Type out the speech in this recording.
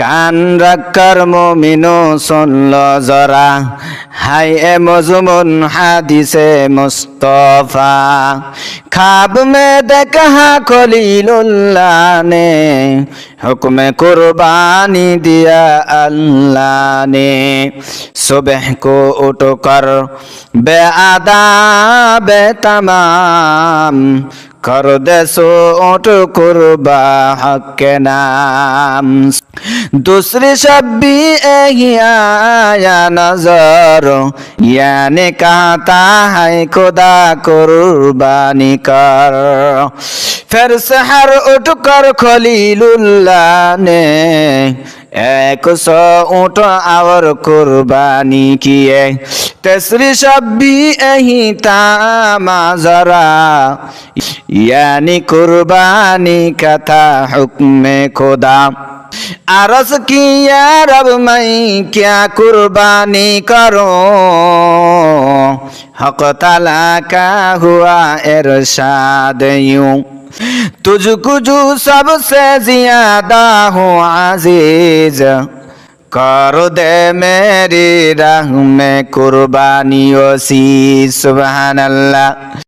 কান রাক্কার মমিনো সল্ল জরা হাই এ মজুমুন হাদিসে মুস্তফা। খাব মে দেখা খলিলুল্লাহ নে হুকমে কুরবানি দিয়া আল্লাহ নে সুবহ কো উঠো কর, বে আদা বে তামাম दे सो उठ कुर्बा हक के नाम दूसरी शब भी यही आया नजर यानी कहता है खुदा कुर्बानी कर ফেরসহার উঠকর খলিলুল্লাহ নে একশো উঠ আওর কুরবানি কিয়ে। তেসরি সব্বি এহি তামাজরা ইয়ানি কুরবানি কথা হুকমে খোদা। আরস কিয়া রব মাই কিয়া কুরবানি করো। হক তালা কা হুয়া এরশাদ ইউं। तुझको जो सबसे ज़्यादा हो आजीज कर दे मेरी राह में कुर्बानी ओ सी सुबह अल्लाह।